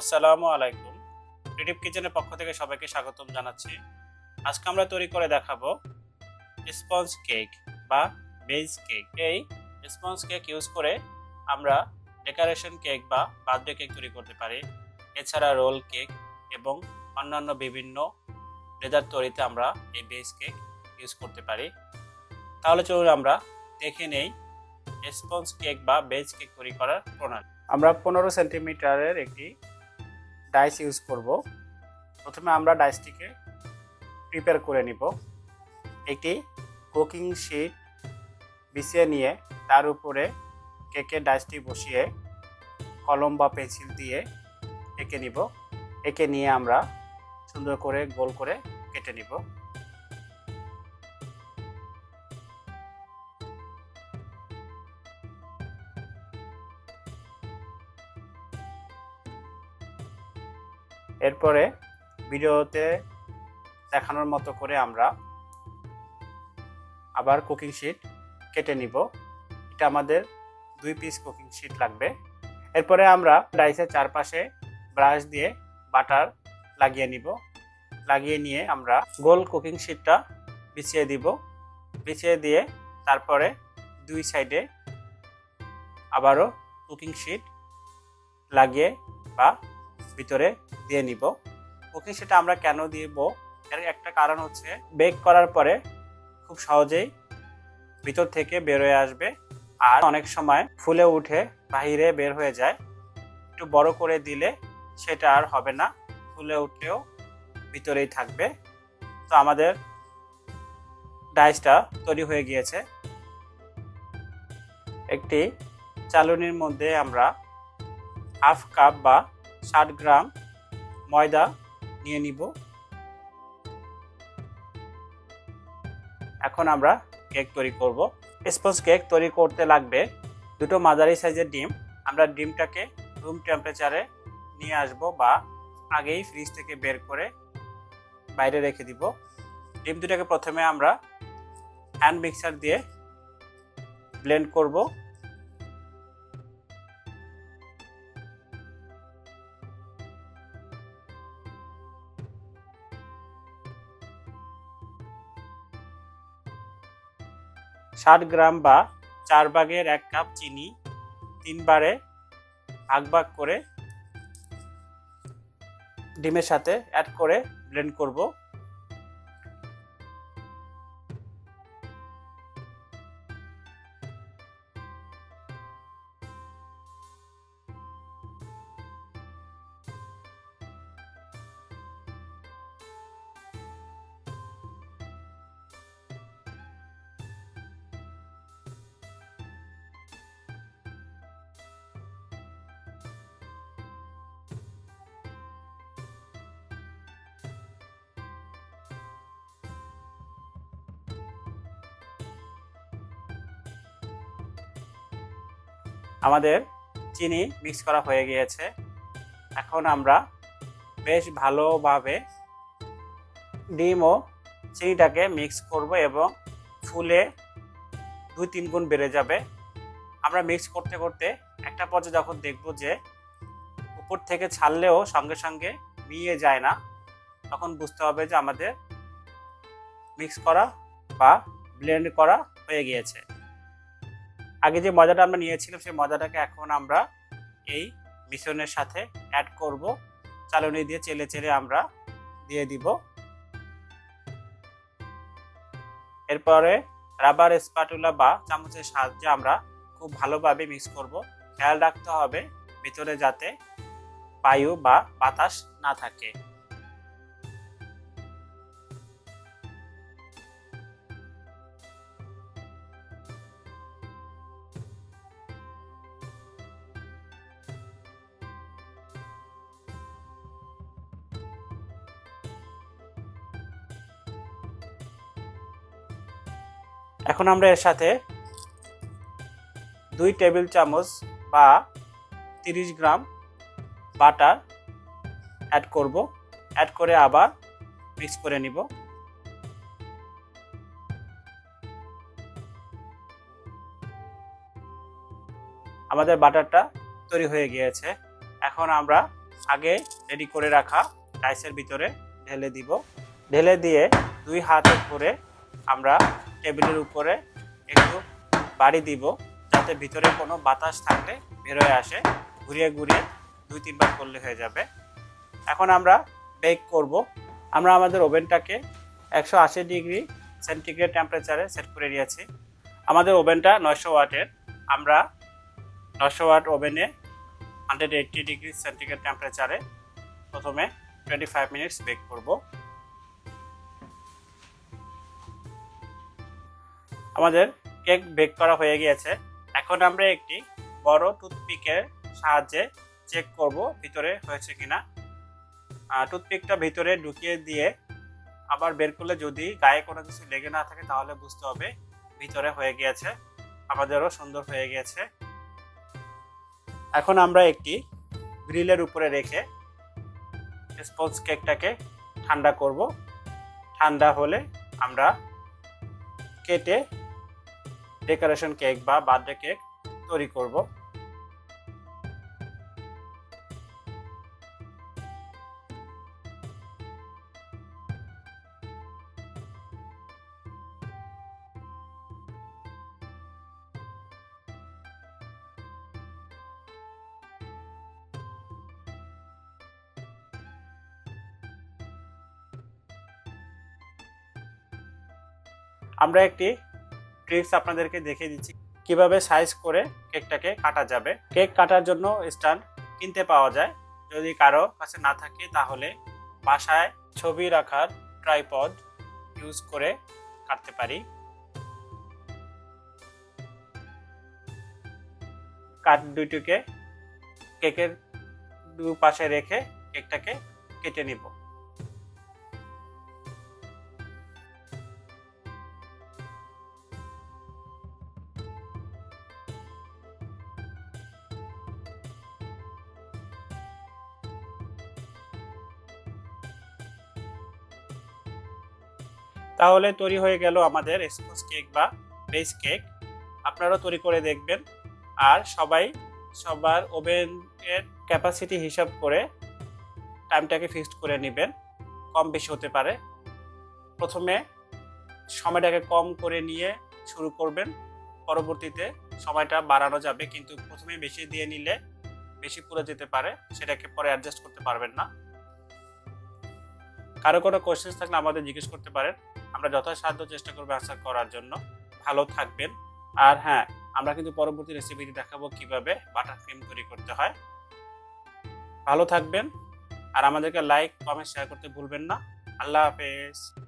আসসালামু আলাইকুম। ক্রিয়েটিভ কিচেনের পক্ষ থেকে সবাইকে স্বাগতম জানাচ্ছি। আজকে আমরা তৈরি করে দেখাবো স্পঞ্জ কেক বা বেজ কেক এই স্পঞ্জ কেক ইউজ করে আমরা ডেকোরেশন কেক বা বার্থডে কেক তৈরি করতে পারি। এছাড়া রোল কেক এবং অন্যান্য বিভিন্ন ডেজার্ট তৈরিতে আমরা এই বেজ কেক ইউজ করতে পারি। তাহলে চলুন আমরা দেখে নেই স্পঞ্জ কেক বা বেজ কেক তৈরি করার প্রণালী। আমরা পনেরো সেন্টিমিটারের একটি ডাইস ইউজ করব। প্রথমে আমরা ডাইসটিকে প্রিপেয়ার করে নিব। একটি কুকিং শিট বিছিয়ে নিয়ে তার উপরে কেকের ডাইসটি বসিয়ে কলম বা পেন্সিল দিয়ে এঁকে নিব। এঁকে নিয়ে আমরা সুন্দর করে গোল করে কেটে নিব। এরপরে ভিডিওতে দেখানোর মতো করে আমরা আবার কুকিং শিট কেটে নিব। এটা আমাদের দুই পিস কুকিং শিট লাগবে। এরপরে আমরা ডাইসের চারপাশে ব্রাশ দিয়ে বাটার লাগিয়ে নিব। লাগিয়ে নিয়ে আমরা গোল কুকিং শিটটা বিছিয়ে দিব। বিছিয়ে দিয়ে তারপরে দুই সাইডে আবারও কুকিং শিট লাগিয়ে বা ভিতরে দিয়ে নিব। ওকে, সেটা আমরা কেন দিব? এর একটা কারণ হচ্ছে বেক করার পরে খুব সহজেই ভিতর থেকে বের হয়ে আসবে আর অনেক সময় ফুলে উঠে বাহিরে বের হয়ে যায়। একটু বড় করে দিলে সেটা আর হবে না, ফুলে উঠলেও ভিতরেই থাকবে। তো আমাদের ডাইসটা তৈরি হয়ে গিয়েছে। একটি চালনির মধ্যে আমরা হাফ কাপ বা ষাট গ্রাম ময়দা নিয়ে নিব। এখন আমরা কেক তৈরি করব। স্পঞ্জ কেক তৈরি করতে লাগবে দুটো মাঝারি সাইজের ডিম। আমরা ডিমটাকে রুম টেম্পারেচারে নিয়ে আসব বা আগেই ফ্রিজ থেকে বের করে বাইরে রেখে দিব। ডিম দুটাকে প্রথমে আমরা হ্যান্ড মিক্সার দিয়ে ব্লেন্ড করব। ষাট গ্রাম বা চার ভাগের এক কাপ চিনি তিনবারে আগ ভাগ করে ডিমের সাথে অ্যাড করে ব্লেন্ড করব। আমাদের চিনি মিক্স করা হয়ে গিয়েছে। এখন আমরা বেশ ভালোভাবে ডিম ও চিনিটাকে মিক্স করব এবং ফুলে দুই তিন গুণ বেড়ে যাবে। আমরা মিক্স করতে করতে একটা পর্যায়ে যখন দেখব যে উপর থেকে ছাড়লেও সঙ্গে সঙ্গে মিয়ে যায় না, তখন বুঝতে হবে যে আমাদের মিক্স করা বা ব্লেন্ড করা হয়ে গিয়েছে। আগে যে মজাটা আমরা নিয়েছিলাম, সেই মজাটাকে এখন আমরা এই মিশ্রণের সাথে অ্যাড করব। চালনি দিয়ে চেলে চেলে আমরা দিয়ে দিব। এরপরে রাবার স্পাটুলা বা চামচের সাহায্যে আমরা খুব ভালোভাবে মিক্স করব। খেয়াল রাখতে হবে ভিতরে যাতে বায়ু বা বাতাস না থাকে। এখন আমরা এর সাথে দুই টেবিল চামচ বা তিরিশ গ্রাম বাটার অ্যাড করব। অ্যাড করে আবার মিক্স করে নিব। আমাদের বাটারটা তৈরি হয়ে গিয়েছে। এখন আমরা আগে রেডি করে রাখা রাইসের ভিতরে ঢেলে দিব। ঢেলে দিয়ে দুই হাতে করে আমরা টেবিলের উপরে একটু বাড়ি দিব, যাতে ভিতরে কোনো বাতাস থাকলে বেরোয় আসে। ঘুরিয়ে ঘুরিয়ে দুই তিনবার করলে হয়ে যাবে। এখন আমরা বেক করব। আমরা আমাদের ওভেনটাকে একশো আশি ডিগ্রি সেন্টিগ্রেড টেম্পারেচারে সেট করে নিয়েছি। আমাদের ওভেনটা নয়শো ওয়াটের। আমরা নয়শো ওয়াট ওভেনে হান্ড্রেড এইট্টি ডিগ্রি সেন্টিগ্রেড টেম্পারেচারে প্রথমে টোয়েন্টি ফাইভ মিনিটস বেক করব। আমাদের কেক বেক করা হয়ে গিয়েছে। এখন আমরা একটি বড় টুথপিকের সাহায্যে চেক করব ভিতরে হয়েছে কিনা। টুথপিকটা ভিতরে ঢুকিয়ে দিয়ে আবার বের করলে যদি গায়ে কোনো কিছু লেগে না থাকে তাহলে বুঝতে হবে ভিতরে হয়ে গিয়েছে। আমাদেরও সুন্দর হয়ে গিয়েছে। এখন আমরা একটি গ্রিলের উপরে রেখে স্পঞ্জ কেকটাকে ঠান্ডা করব। ঠান্ডা হলে আমরা কেটে ডেকোরেশন কেক বা বার্থডে কেক তৈরি করব। আমরা একটি ট্রিক্স আপনাদেরকে দেখিয়ে দিচ্ছি। কীভাবে সাইজ করে কেকটাকে কাটা যাবে। কেক কাটার জন্য স্ট্যান্ড কিনতে পাওয়া যায়। যদি কারও কাছে না থাকে, তাহলে বাসায় ছবি রাখার ট্রাইপড ইউজ করে কাটতে পারি। কাঠ দুইটিকে কেকের দু পাশে রেখে কেকটাকে কেটে নিব। তাহলে তৈরি হয়ে গেল আমাদের স্পঞ্জ কেক বা বেস কেক। আপনারাও তৈরি করে দেখবেন। আর সবাই সবার ওভেনের ক্যাপাসিটি হিসাব করে টাইমটাকে ফিক্সড করে নেবেন। কম বেশি হতে পারে। প্রথমে সময়টাকে কম করে নিয়ে শুরু করবেন। পরবর্তীতে সময়টা বাড়ানো যাবে, কিন্তু প্রথমে বেশি দিয়ে নিলে বেশি পুরো যেতে পারে, সেটাকে পরে অ্যাডজাস্ট করতে পারবেন না। কারও কোনো কোয়েশ্চেন থাকলে আমাদের জিজ্ঞেস করতে পারেন। আমরা যথাসাধ্য চেষ্টা করব আশা করার জন্য। ভালো থাকবেন। আর হ্যাঁ আমরা কিন্তু পরবর্তী রেসিপিটি দেখাবো কীভাবে বাটার ক্রিম তৈরি করতে হয়। ভালো থাকবেন। আর আমাদেরকে লাইক কমেন্ট শেয়ার করতে ভুলবেন না। আল্লাহ হাফেজ।